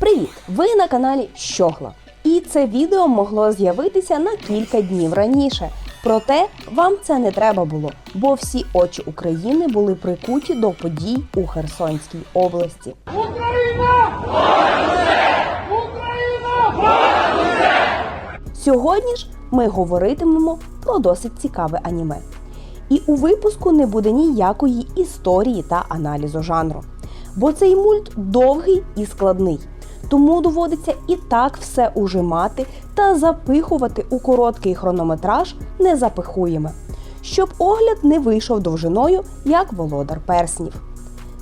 Привіт! Ви на каналі Щогла. І це відео могло з'явитися на кілька днів раніше. Проте вам це не треба було, бо всі очі України були прикуті до подій у Херсонській області. Україна! Україна! Сьогодні ж ми говоритимемо про досить цікаве аніме. І у випуску не буде ніякої історії та аналізу жанру. Бо цей мульт довгий і складний. Тому доводиться і так все ужимати та запихувати у короткий хронометраж незапихуєме, щоб огляд не вийшов довжиною, як володар перснів.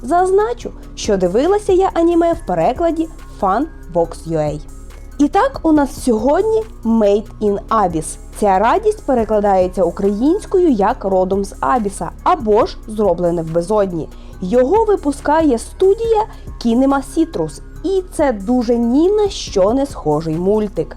Зазначу, що дивилася я аніме в перекладі Funbox.ua. І так у нас сьогодні Made in Abyss. Ця радість перекладається українською як родом з Абіса або ж зроблене в безодні. Його випускає студія Citrus, і це дуже ні на що не схожий мультик.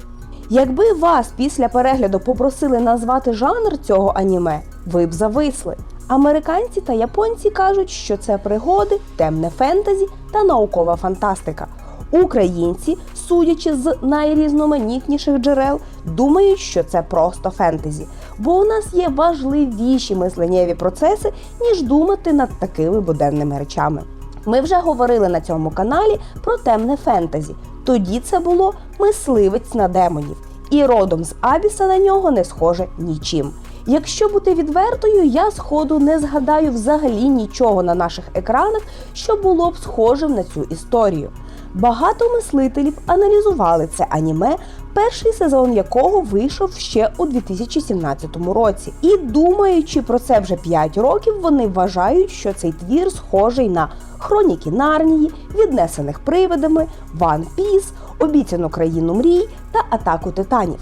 Якби вас після перегляду попросили назвати жанр цього аніме, ви б зависли. Американці та японці кажуть, що це пригоди, темне фентезі та наукова фантастика. Українці, судячи з найрізноманітніших джерел, думають, що це просто фентезі, бо у нас є важливіші мисленнєві процеси, ніж думати над такими буденними речами. Ми вже говорили на цьому каналі про темне фентезі. Тоді це було мисливець на демонів, і родом з Абіса на нього не схоже нічим. Якщо бути відвертою, я сходу не згадаю взагалі нічого на наших екранах, що було б схожим на цю історію. Багато мислителів аналізували це аніме, перший сезон якого вийшов ще у 2017 році. І думаючи про це вже 5 років, вони вважають, що цей твір схожий на хроніки Нарнії, віднесених привидами, One Piece, обіцяну країну мрій та атаку титанів.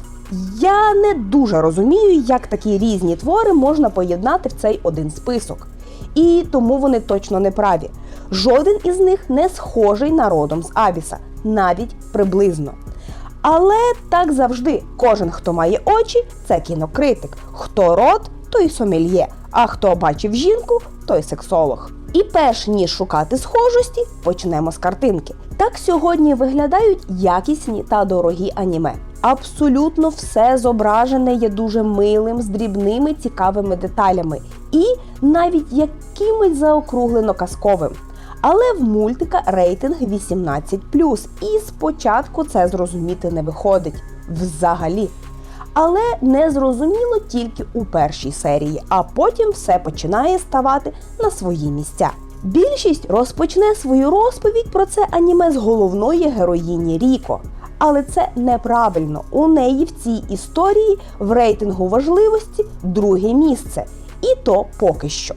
Я не дуже розумію, як такі різні твори можна поєднати в цей один список. І тому вони точно не праві. Жоден із них не схожий на родом з Абіса, навіть приблизно. Але так завжди, кожен, хто має очі, це кінокритик. Хто рот, той сомельє, а хто бачив жінку, той сексолог. І перш ніж шукати схожості, почнемо з картинки. Так сьогодні виглядають якісні та дорогі аніме. Абсолютно все зображене є дуже милим, з дрібними цікавими деталями і навіть якимось заокруглено казковим. Але в мультика рейтинг 18 і спочатку це зрозуміти не виходить взагалі. Але не зрозуміло тільки у першій серії, а потім все починає ставати на свої місця. Більшість розпочне свою розповідь про це аніме з головної героїні Ріко. Але це неправильно. У неї в цій історії в рейтингу важливості друге місце. І то поки що.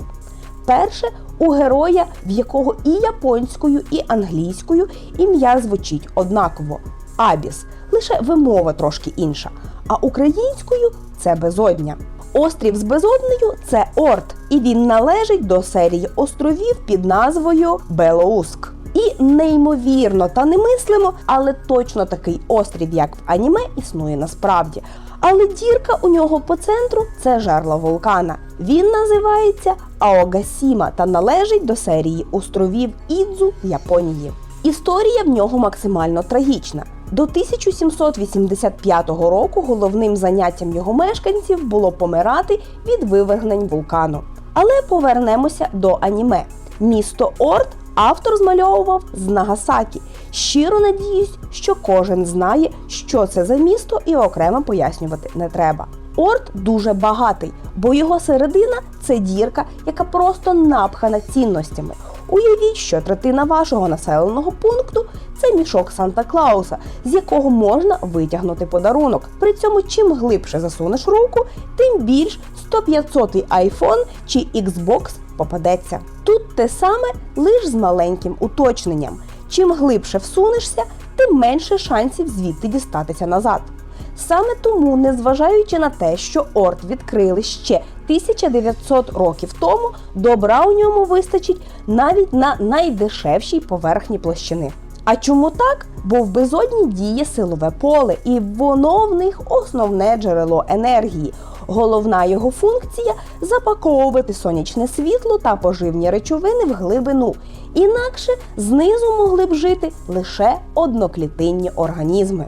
Перше у героя, в якого і японською, і англійською ім'я звучить однаково Абіс, лише вимова трошки інша. А українською це безодня. Острів з безоднею це Орт, і він належить до серії островів під назвою Белоуск. І неймовірно та немислимо, але точно такий острів, як в аніме, існує насправді. Але дірка у нього по центру це жерло вулкана. Він називається Аогасіма та належить до серії островів Ідзу Японії. Історія в нього максимально трагічна. До 1785 року головним заняттям його мешканців було помирати від вивергнень вулкану. Але повернемося до аніме. Місто Орт автор змальовував з Нагасакі. Щиро надіюсь, що кожен знає, що це за місто, і окремо пояснювати не треба. Орт дуже багатий, бо його середина це дірка, яка просто напхана цінностями. Уявіть, що третина вашого населеного пункту це мішок Санта Клауса, з якого можна витягнути подарунок. При цьому, чим глибше засунеш руку, тим більш 100-500 iPhone чи Xbox попадеться. Тут те саме, лише з маленьким уточненням. Чим глибше всунешся, тим менше шансів звідти дістатися назад. Саме тому, незважаючи на те, що Орт відкрили ще 1900 років тому, добра у ньому вистачить навіть на найдешевшій поверхні площини. А чому так? Бо в безодні діє силове поле, і воно в них основне джерело енергії. Головна його функція запаковувати сонячне світло та поживні речовини в глибину. Інакше знизу могли б жити лише одноклітинні організми.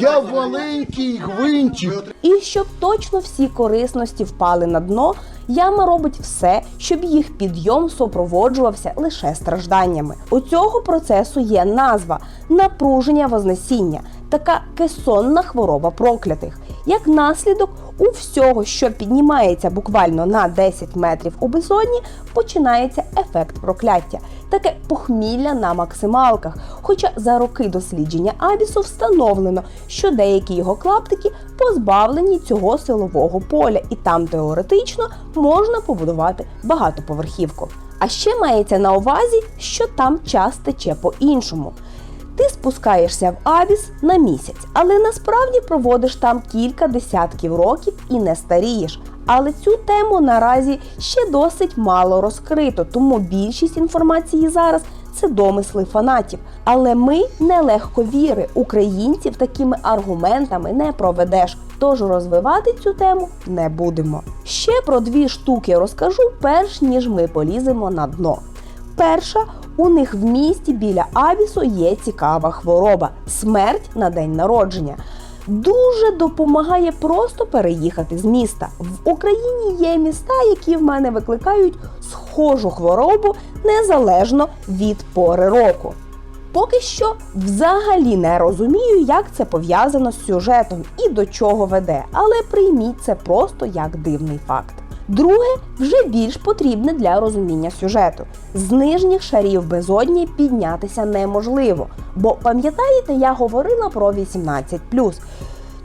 Я маленький гвинтик. І щоб точно всі корисності впали на дно, яма робить все, щоб їх підйом супроводжувався лише стражданнями. У цього процесу є назва напруження вознесіння, така кесонна хвороба проклятих. Як наслідок, у всього, що піднімається буквально на 10 метрів у безодні, починається ефект прокляття, таке похмілля на максималках. Хоча за роки дослідження Абісу встановлено, що деякі його клаптики позбавлені цього силового поля, і там теоретично можна побудувати багатоповерхівку. А ще мається на увазі, що там час тече по-іншому. Ти спускаєшся в Абіс на місяць, але насправді проводиш там кілька десятків років і не старієш. Але цю тему наразі ще досить мало розкрито, тому більшість інформації зараз це домисли фанатів. Але ми не легковіри, українців такими аргументами не проведеш. Тож розвивати цю тему не будемо. Ще про дві штуки розкажу, перш ніж ми поліземо на дно. Перша у них в місті біля Абісу є цікава хвороба смерть на день народження. Дуже допомагає просто переїхати з міста. В Україні є міста, які в мене викликають схожу хворобу незалежно від пори року. Поки що взагалі не розумію, як це пов'язано з сюжетом і до чого веде, але прийміть це просто як дивний факт. Друге, вже більш потрібне для розуміння сюжету. З нижніх шарів безодні піднятися неможливо. Бо пам'ятаєте, я говорила про 18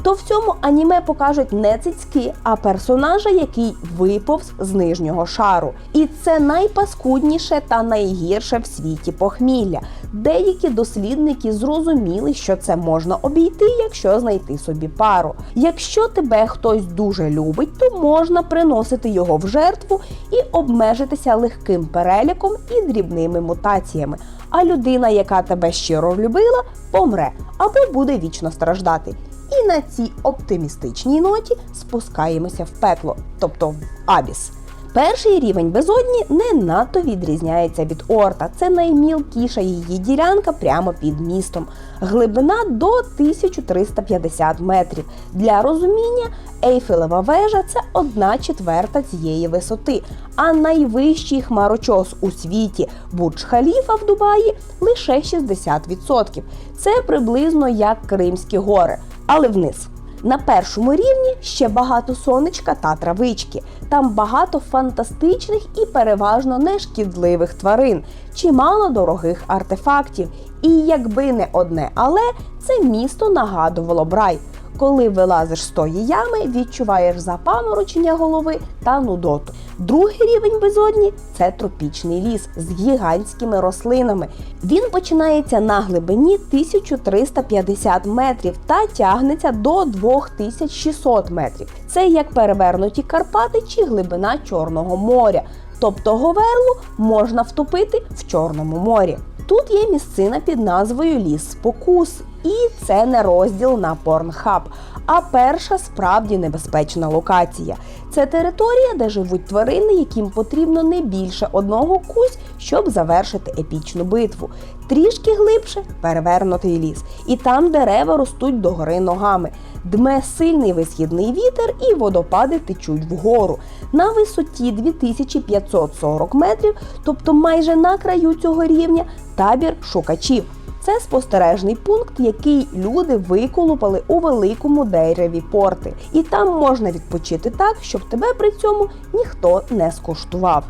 то в цьому аніме покажуть не цицьки, а персонажа, який виповз з нижнього шару. І це найпаскудніше та найгірше в світі похмілля. Деякі дослідники зрозуміли, що це можна обійти, якщо знайти собі пару. Якщо тебе хтось дуже любить, то можна приносити його в жертву і обмежитися легким переліком і дрібними мутаціями. А людина, яка тебе щиро любила, помре або буде вічно страждати. І на цій оптимістичній ноті спускаємося в пекло, тобто в Абіс. Перший рівень безодні не надто відрізняється від Орта. Це наймілкіша її ділянка прямо під містом. Глибина до 1350 метрів. Для розуміння, Ейфелева вежа це одна четверта цієї висоти, а найвищий хмарочос у світі Бурдж-Халіфа в Дубаї лише 60%. Це приблизно як Кримські гори, але вниз. На першому рівні ще багато сонечка та травички. Там багато фантастичних і переважно нешкідливих тварин, чимало дорогих артефактів. І якби не одне, але це місто нагадувало б рай. Коли вилазиш з тої ями, відчуваєш запаморочення голови та нудоту. Другий рівень безодні це тропічний ліс з гігантськими рослинами. Він починається на глибині 1350 метрів та тягнеться до 2600 метрів. Це як перевернуті Карпати чи глибина Чорного моря. Тобто Говерлу можна втопити в Чорному морі. Тут є місцина під назвою Ліс Спокус, і це не розділ на Порнхаб, а перша справді небезпечна локація. Це територія, де живуть тварини, яким потрібно не більше одного кусь, щоб завершити епічну битву. Трішки глибше перевернутий ліс, і там дерева ростуть догори ногами. Дме сильний висхідний вітер і водопади течуть вгору. На висоті 2540 метрів, тобто майже на краю цього рівня, табір шукачів. Це спостережний пункт, який люди виколупали у великому дереві порти. І там можна відпочити так, щоб тебе при цьому ніхто не скуштував.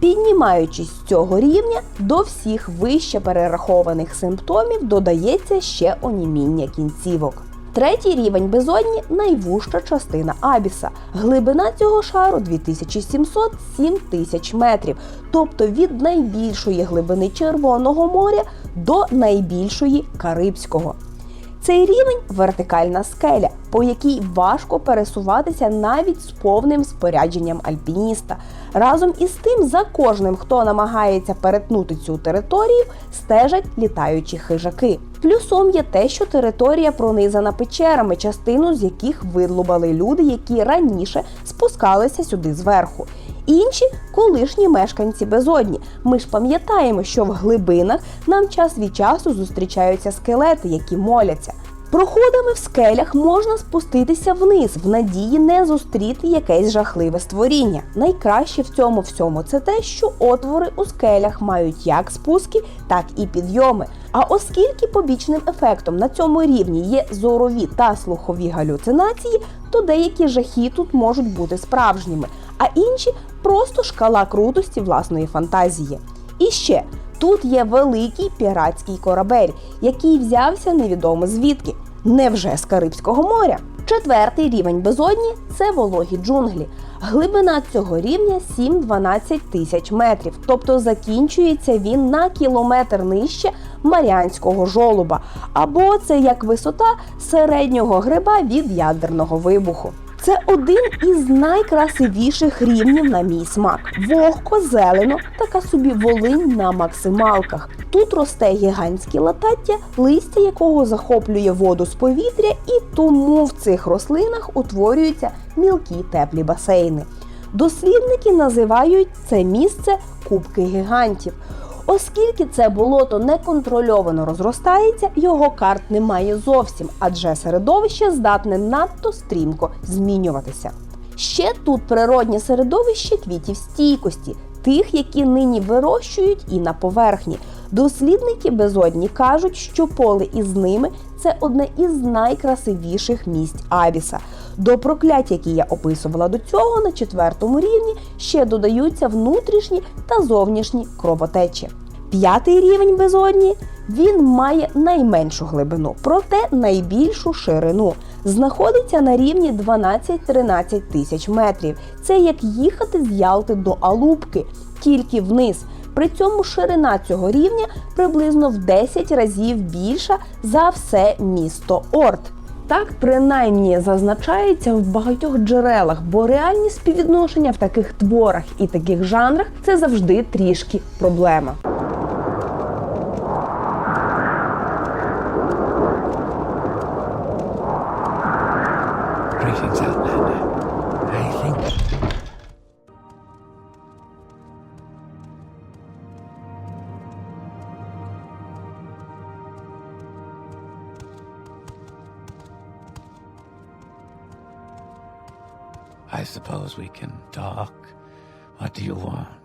Піднімаючись з цього рівня, до всіх вище перерахованих симптомів додається ще оніміння кінцівок. Третій рівень безодні найвужча частина Абіса. Глибина цього шару 2700-7000 метрів, тобто від найбільшої глибини Червоного моря до найбільшої Карибського. Цей рівень вертикальна скеля, по якій важко пересуватися навіть з повним спорядженням альпініста. Разом із тим, за кожним, хто намагається перетнути цю територію, стежать літаючі хижаки. Плюсом є те, що територія пронизана печерами, частину з яких видлубали люди, які раніше спускалися сюди зверху. Інші колишні мешканці безодні. Ми ж пам'ятаємо, що в глибинах нам час від часу зустрічаються скелети, які моляться. Проходами в скелях можна спуститися вниз в надії не зустріти якесь жахливе створіння. Найкраще в цьому всьому це те, що отвори у скелях мають як спуски, так і підйоми. А оскільки побічним ефектом на цьому рівні є зорові та слухові галюцинації, то деякі жахи тут можуть бути справжніми, а інші просто шкала крутості власної фантазії. І ще тут є великий піратський корабель, який взявся невідомо звідки. Невже з Карибського моря? Четвертий рівень безодні це вологі джунглі. Глибина цього рівня 7-12 тисяч метрів, тобто закінчується він на кілометр нижче Маріанського жолуба, або це як висота середнього гриба від ядерного вибуху. Це один із найкрасивіших рівнів на мій смак. Вогко, зелено, така собі волинь на максималках. Тут росте гігантське латаття, листя якого захоплює воду з повітря, і тому в цих рослинах утворюються мілкі теплі басейни. Дослідники називають це місце кубки гігантів. Оскільки це болото неконтрольовано розростається, його карт немає зовсім, адже середовище здатне надто стрімко змінюватися. Ще тут природнє середовище квітів стійкості, тих, які нині вирощують і на поверхні. Дослідники безодні кажуть, що поле із ними це одне із найкрасивіших місць Авіса. До проклять, які я описувала до цього, на четвертому рівні ще додаються внутрішні та зовнішні кровотечі. П'ятий рівень безодні він має найменшу глибину, проте найбільшу ширину. Знаходиться на рівні 12-13 тисяч метрів. Це як їхати з Ялти до Алубки, тільки вниз. При цьому ширина цього рівня приблизно в 10 разів більша за все місто Орт. Так принаймні зазначається в багатьох джерелах, бо реальні співвідношення в таких творах і таких жанрах це завжди трішки проблема. I suppose we can talk. What do you want?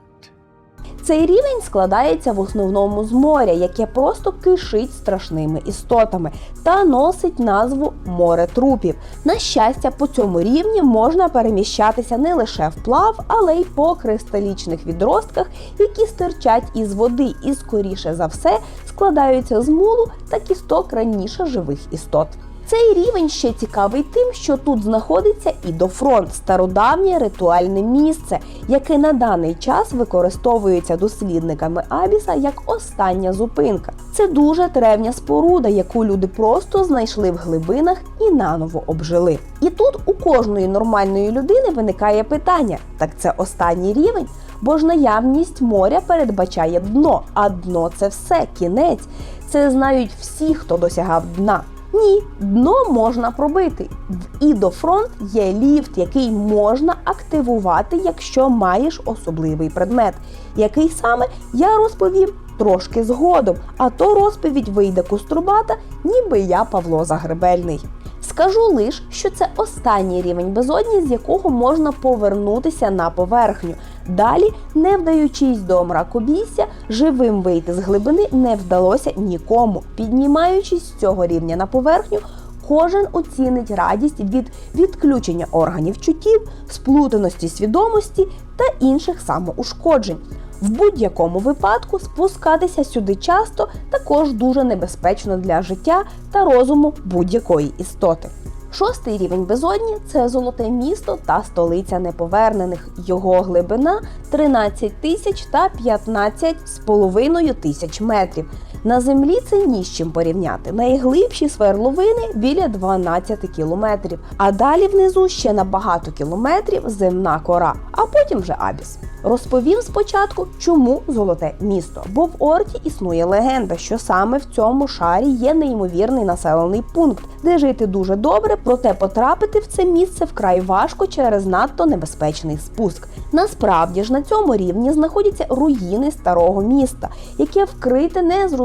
Цей рівень складається в основному з моря, яке просто кишить страшними істотами та носить назву море трупів. На щастя, по цьому рівні можна переміщатися не лише вплав, але й по кристалічних відростках, які стирчать із води і, скоріше за все, складаються з мулу та кісток раніше живих істот. Цей рівень ще цікавий тим, що тут знаходиться ідофронт стародавнє ритуальне місце, яке на даний час використовується дослідниками Абіса як остання зупинка. Це дуже древня споруда, яку люди просто знайшли в глибинах і наново обжили. І тут у кожної нормальної людини виникає питання: так це останній рівень? Бо ж наявність моря передбачає дно, а дно це все, кінець. Це знають всі, хто досягав дна. Ні, дно можна пробити. В ідофронт є ліфт, який можна активувати, якщо маєш особливий предмет. Який саме я розповім трошки згодом, а то розповідь вийде куструбата, ніби я Павло Загребельний. Скажу лиш, що це останній рівень безодні, з якого можна повернутися на поверхню. Далі, не вдаючись до мракобісся, живим вийти з глибини не вдалося нікому. Піднімаючись з цього рівня на поверхню, кожен оцінить радість від відключення органів чуттів, сплутаності свідомості та інших самоушкоджень. В будь-якому випадку спускатися сюди часто також дуже небезпечно для життя та розуму будь-якої істоти. Шостий рівень безодні це золоте місто та столиця неповернених. Його глибина 13 тисяч та 15 з половиною тисяч метрів. На землі це ні з чим порівняти. Найглибші сверловини біля 12 кілометрів, а далі внизу ще на багато кілометрів земна кора, а потім вже Абіс. Розповім спочатку, чому золоте місто. Бо в Орті існує легенда, що саме в цьому шарі є неймовірний населений пункт, де жити дуже добре, проте потрапити в це місце вкрай важко через надто небезпечний спуск. Насправді ж на цьому рівні знаходяться руїни старого міста, яке вкрите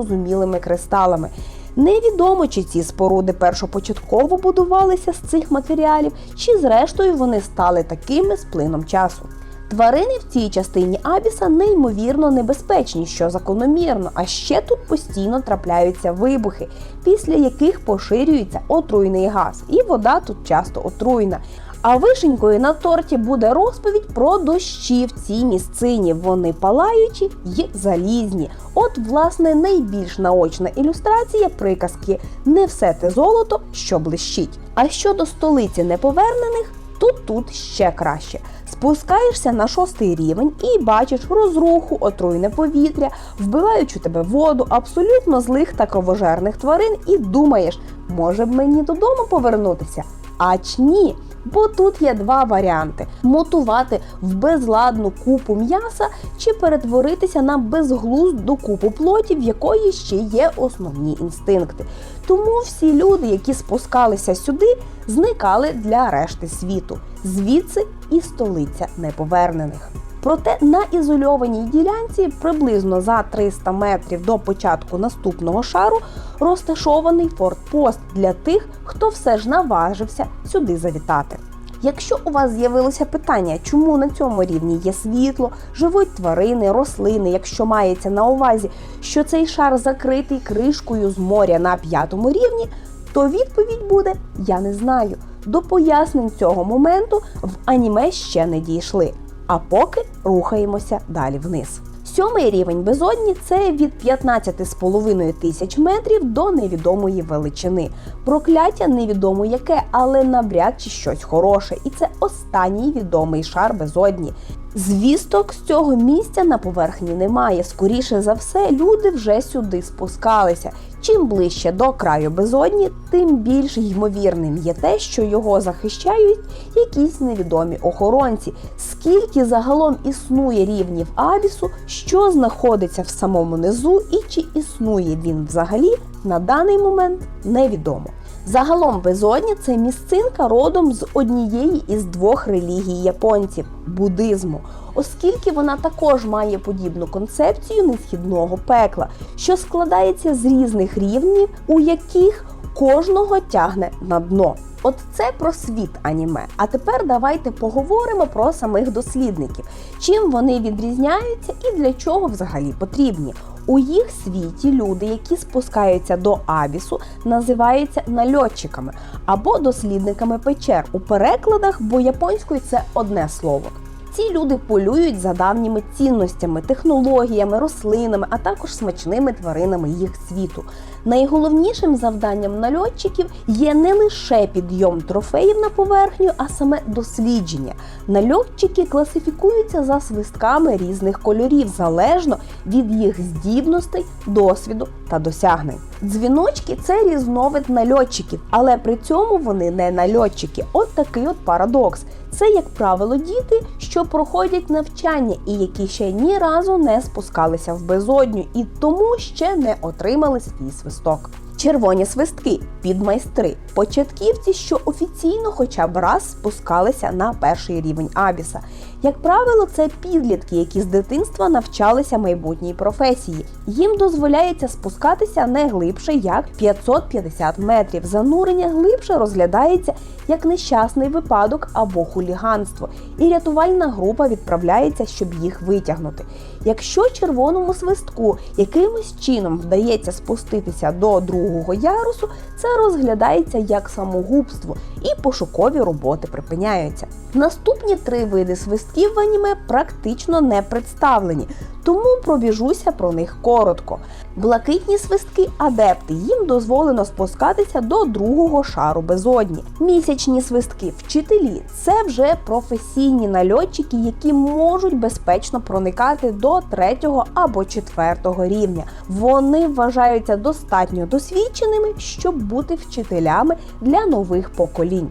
незрозумілими кристалами. Невідомо, чи ці споруди першопочатково будувалися з цих матеріалів, чи зрештою вони стали такими з плином часу. Тварини в цій частині Абіса неймовірно небезпечні, що закономірно, а ще тут постійно трапляються вибухи, після яких поширюється отруйний газ, і вода тут часто отруйна. А вишенькою на торті буде розповідь про дощі в цій місцині. Вони палаючі й залізні. От, власне, найбільш наочна ілюстрація приказки не все те золото, що блищить. А щодо столиці неповернених, то тут ще краще. Спускаєшся на шостий рівень і бачиш розруху, отруйне повітря, вбивають у тебе воду, абсолютно злих та кровожерних тварин, і думаєш, може б мені додому повернутися? Ач ні. Бо тут є два варіанти: мотувати в безладну купу м'яса чи перетворитися на безглузду купу плоті, в якої ще є основні інстинкти. Тому всі люди, які спускалися сюди, зникали для решти світу. Звідси і столиця неповернених. Проте на ізольованій ділянці приблизно за 300 метрів до початку наступного шару розташований фортпост для тих, хто все ж наважився сюди завітати. Якщо у вас з'явилося питання, чому на цьому рівні є світло, живуть тварини, рослини, якщо мається на увазі, що цей шар закритий кришкою з моря на п'ятому рівні, то відповідь буде Я не знаю. До пояснень цього моменту в аніме ще не дійшли. А поки рухаємося далі вниз. Сьомий рівень безодні це від 15,5 тисяч метрів до невідомої величини. Прокляття невідомо яке, але навряд чи щось хороше. І це останній відомий шар безодні. Звісток з цього місця на поверхні немає. Скоріше за все, люди вже сюди спускалися. Чим ближче до краю безодні, тим більш ймовірним є те, що його захищають якісь невідомі охоронці. Скільки загалом існує рівнів Абісу, що знаходиться в самому низу, і чи існує він взагалі на даний момент невідомо. Загалом безодня це місцинка родом з однієї із двох релігій японців буддизму, оскільки вона також має подібну концепцію несхідного пекла, що складається з різних рівнів, у яких кожного тягне на дно. От це про світ аніме. А тепер давайте поговоримо про самих дослідників, чим вони відрізняються і для чого взагалі потрібні. У їх світі люди, які спускаються до Абісу, називаються нальотчиками або дослідниками печер. У перекладах, бо японською це одне слово. Ці люди полюють за давніми цінностями, технологіями, рослинами, а також смачними тваринами їх світу. Найголовнішим завданням нальотчиків є не лише підйом трофеїв на поверхню, а саме дослідження. Нальотчики класифікуються за свистками різних кольорів, залежно від їх здібностей, досвіду та досягнень. Дзвіночки це різновид нальотчиків, але при цьому вони не нальотчики. От такий от парадокс. Це, як правило, діти, що проходять навчання і які ще ні разу не спускалися в безодню і тому ще не отримали свій свисток. Червоні свистки підмайстри, початківці, що офіційно хоча б раз спускалися на перший рівень Абіса. Як правило, це підлітки, які з дитинства навчалися майбутній професії. Їм дозволяється спускатися не глибше як 550 метрів. Занурення глибше розглядається як нещасний випадок або хуліганство, і рятувальна група відправляється, щоб їх витягнути. Якщо червоному свистку якимось чином вдається спуститися до другого ярусу, це розглядається як самогубство, і пошукові роботи припиняються. Наступні три види свистків в аніме практично не представлені. тому пробіжуся про них коротко. Блакитні свистки адепти. Їм дозволено спускатися до другого шару безодні. Місячні свистки вчителі це вже професійні нальотчики, які можуть безпечно проникати до третього або четвертого рівня. Вони вважаються достатньо досвідченими, щоб бути вчителями для нових поколінь.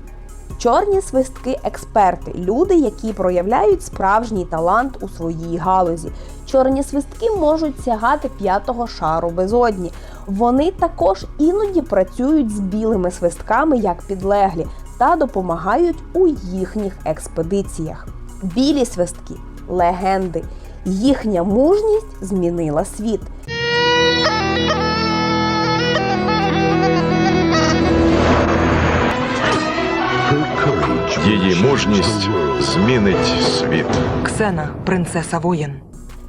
Чорні свистки експерти люди, які проявляють справжній талант у своїй галузі. Чорні свистки можуть сягати п'ятого шару безодні. Вони також іноді працюють з білими свистками як підлеглі та допомагають у їхніх експедиціях. Білі свистки легенди. Їхня мужність змінила світ. Її мужність змінить світ. Ксена, принцеса воїн.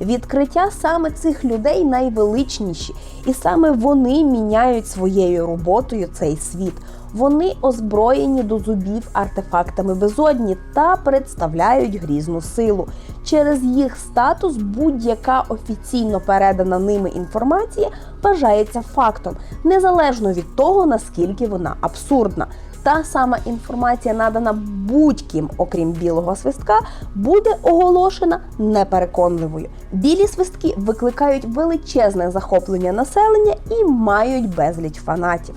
Відкриття саме цих людей найвеличніші, і саме вони міняють своєю роботою цей світ. Вони озброєні до зубів артефактами безодні та представляють грізну силу. Через їх статус будь-яка офіційно передана ними інформація вважається фактом, незалежно від того наскільки вона абсурдна. Та сама інформація, надана будь-ким, окрім білого свистка, буде оголошена непереконливою. Білі свистки викликають величезне захоплення населення і мають безліч фанатів.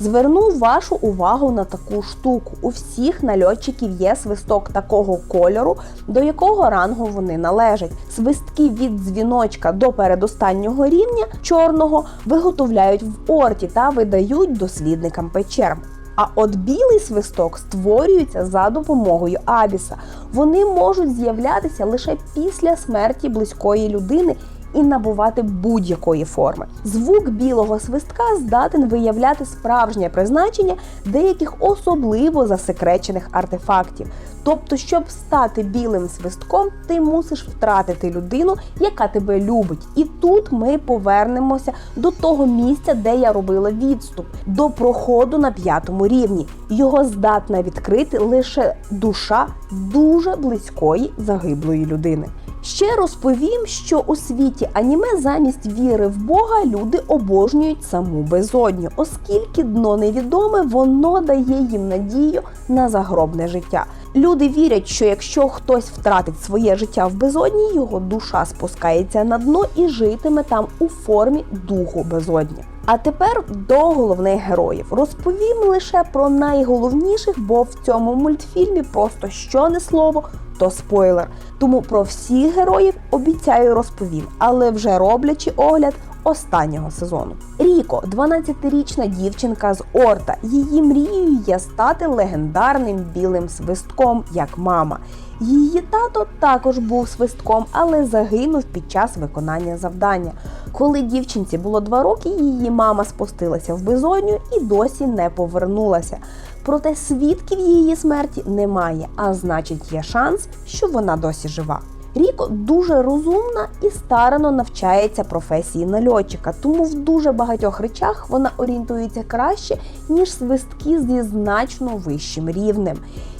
Зверну вашу увагу на таку штуку. У всіх нальотчиків є свисток такого кольору, до якого рангу вони належать. Свистки від дзвіночка до передостаннього рівня чорного виготовляють в орті та видають дослідникам печер. А от білий свисток створюється за допомогою Абіса. Вони можуть з'являтися лише після смерті близької людини і набувати будь-якої форми. Звук білого свистка здатен виявляти справжнє призначення деяких особливо засекречених артефактів. Тобто, щоб стати білим свистком, ти мусиш втратити людину, яка тебе любить. І тут ми повернемося до того місця, де я робила відступ, до проходу на п'ятому рівні. Його здатна відкрити лише душа дуже близької загиблої людини. Ще розповім, що у світі аніме замість віри в Бога люди обожнюють саму безодню, оскільки дно невідоме, воно дає їм надію на загробне життя. Люди вірять, що якщо хтось втратить своє життя в безодні, його душа спускається на дно і житиме там у формі духу безодні. А тепер до головних героїв розповім лише про найголовніших, бо в цьому мультфільмі просто що не слово, то спойлер. Тому про всіх героїв обіцяю розповім, але вже роблячи огляд останнього сезону. Ріко, 12-річна дівчинка з Орта. Її мрією є стати легендарним білим свистком, як мама. Її тато також був свистком, але загинув під час виконання завдання. Коли дівчинці було два роки, її мама спустилася в безодню і досі не повернулася. Проте свідків її смерті немає, а значить, є шанс, що вона досі жива. Ріко дуже розумна і старано навчається професії нальотчика, тому в дуже багатьох речах вона орієнтується краще, ніж свистки зі значно вищим рівнем.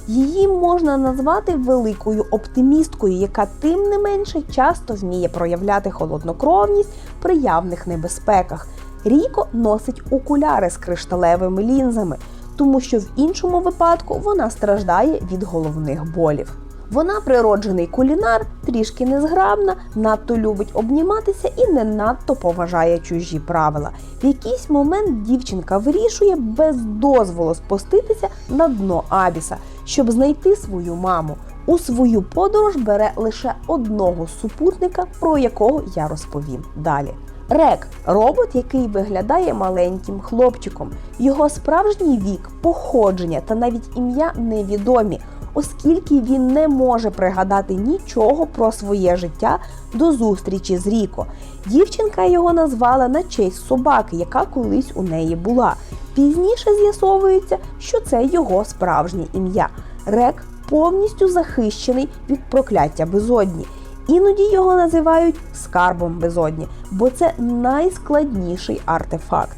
Її можна назвати великою оптимісткою, яка тим не менше часто вміє проявляти холоднокровність при явних небезпеках. Ріко носить окуляри з кришталевими лінзами, тому що в іншому випадку вона страждає від головних болів. Вона природжений кулінар, трішки незграбна, надто любить обніматися і не надто поважає чужі правила. В якийсь момент дівчинка вирішує без дозволу спуститися на дно Абіса, щоб знайти свою маму. У свою подорож бере лише одного супутника, про якого я розповім далі. Рек робот, який виглядає маленьким хлопчиком. Його справжній вік, походження та навіть ім'я невідомі, оскільки він не може пригадати нічого про своє життя до зустрічі з Ріко. Дівчинка його назвала на честь собаки, яка колись у неї була. Пізніше з'ясовується, що це його справжнє ім'я. Рек повністю захищений від прокляття безодні. Іноді його називають скарбом безодні, бо це найскладніший артефакт.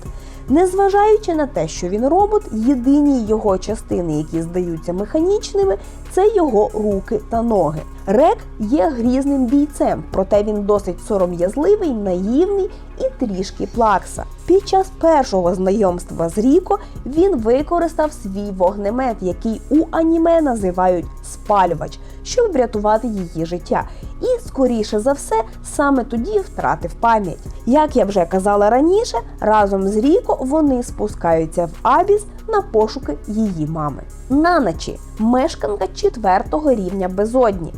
Незважаючи на те, що він робот, єдині його частини, які здаються механічними, це його руки та ноги. Рек є грізним бійцем, проте він досить сором'язливий, наївний і трішки плакса. Під час першого знайомства з Ріко він використав свій вогнемет, який у аніме називають спалювач, щоб врятувати її життя. І, скоріше за все, саме тоді втратив пам'ять. Як я вже казала раніше, разом з Ріко вони спускаються в Абіс на пошуки її мами. Наначі мешканка четвертого рівня безодні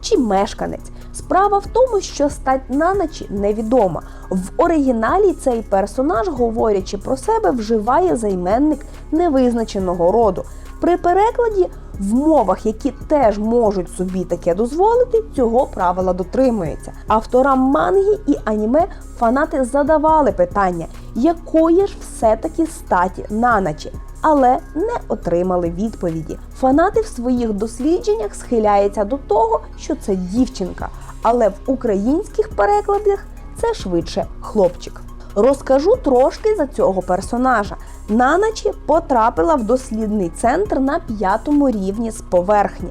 чи мешканець. Справа в тому, що стать Наначі невідома. В оригіналі цей персонаж, говорячи про себе, вживає займенник невизначеного роду. При перекладі в мовах, які теж можуть собі таке дозволити, цього правила дотримується. Авторам манги і аніме фанати задавали питання, якої ж все-таки статі Наначі, але не отримали відповіді. Фанати в своїх дослідженнях схиляються до того, що це дівчинка, але в українських перекладах це швидше хлопчик. Розкажу трошки за цього персонажа. Наначі потрапила в дослідний центр на п'ятому рівні з поверхні.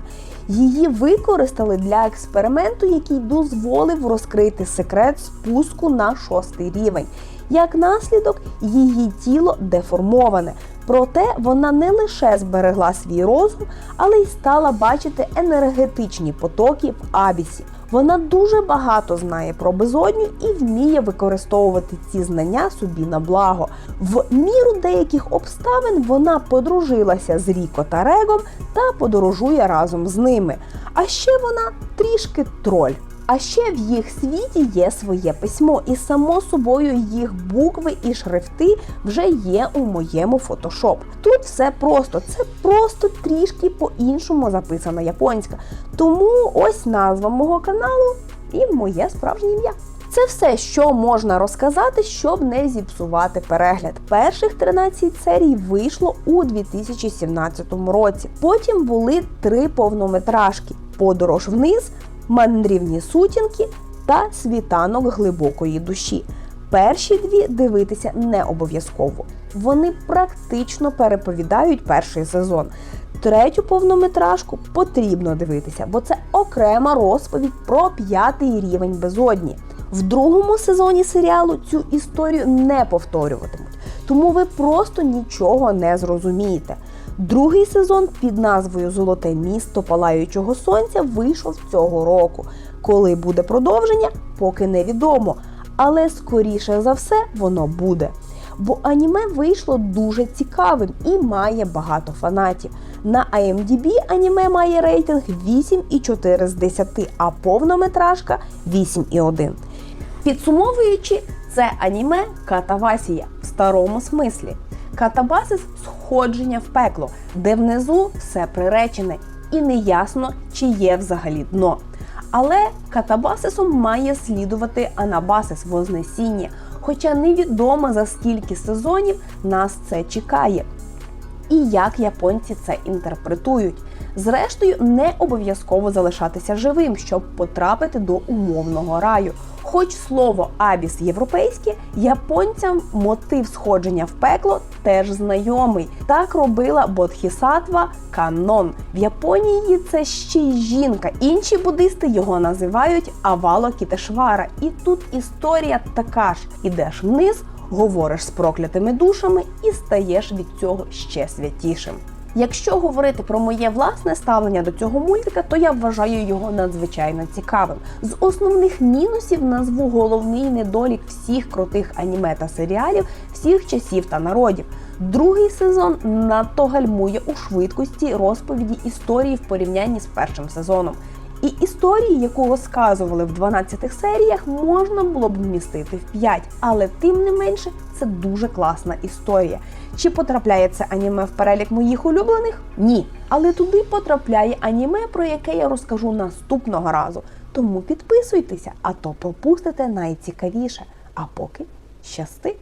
Її використали для експерименту, який дозволив розкрити секрет спуску на шостий рівень. Як наслідок, її тіло деформоване. Проте вона не лише зберегла свій розум, але й стала бачити енергетичні потоки в Абісі. Вона дуже багато знає про безодню і вміє використовувати ці знання собі на благо. В міру деяких обставин вона подружилася з Ріко та Регом та подорожує разом з ними. А ще вона трішки троль. А ще в їх світі є своє письмо, і само собою їх букви і шрифти вже є у моєму фотошоп. Тут все просто, це просто трішки по-іншому записана японська. Тому ось назва мого каналу і моє справжнє ім'я. Це все, що можна розказати, щоб не зіпсувати перегляд. Перших 13 серій вийшло у 2017 році. Потім були три повнометражки: Подорож вниз, мандрівні сутінки та світанок глибокої душі. Перші дві дивитися не обов'язково. Вони практично переповідають перший сезон. Третю повнометражку потрібно дивитися, бо це окрема розповідь про п'ятий рівень безодні. В другому сезоні серіалу цю історію не повторюватимуть, тому ви просто нічого не зрозумієте. Другий сезон під назвою Золоте місто палаючого сонця вийшов цього року. Коли буде продовження, поки невідомо. Але скоріше за все воно буде. Бо аніме вийшло дуже цікавим і має багато фанатів. На IMDb аніме має рейтинг 8,4 з 10, а повнометражка 8,1. Підсумовуючи, це аніме Катавасія в старому смислі. Катабасис сходження в пекло, де внизу все приречене і неясно, чи є взагалі дно. Але катабасисом має слідувати анабасис вознесіння, хоча невідомо за скільки сезонів нас це чекає. І як японці це інтерпретують. Зрештою, не обов'язково залишатися живим, щоб потрапити до умовного раю. Хоч слово абіс європейське, японцям мотив сходження в пекло теж знайомий. Так робила Бодхісатва Канон. В Японії це ще й жінка. Інші буддисти його називають Авало Кітешвара. І тут історія така ж: ідеш вниз, говориш з проклятими душами і стаєш від цього ще святішим. Якщо говорити про моє власне ставлення до цього мультика, то я вважаю його надзвичайно цікавим. З основних мінусів назву головний недолік всіх крутих аніме та серіалів всіх часів та народів. Другий сезон надто гальмує у швидкості розповіді історії в порівнянні з першим сезоном. І історії, яку розказували в 12 серіях, можна було б вмістити в 5, але тим не менше це дуже класна історія. Чи потрапляє це аніме в перелік моїх улюблених? Ні. Але туди потрапляє аніме, про яке я розкажу наступного разу. Тому підписуйтеся, а то пропустите найцікавіше. А поки щасти!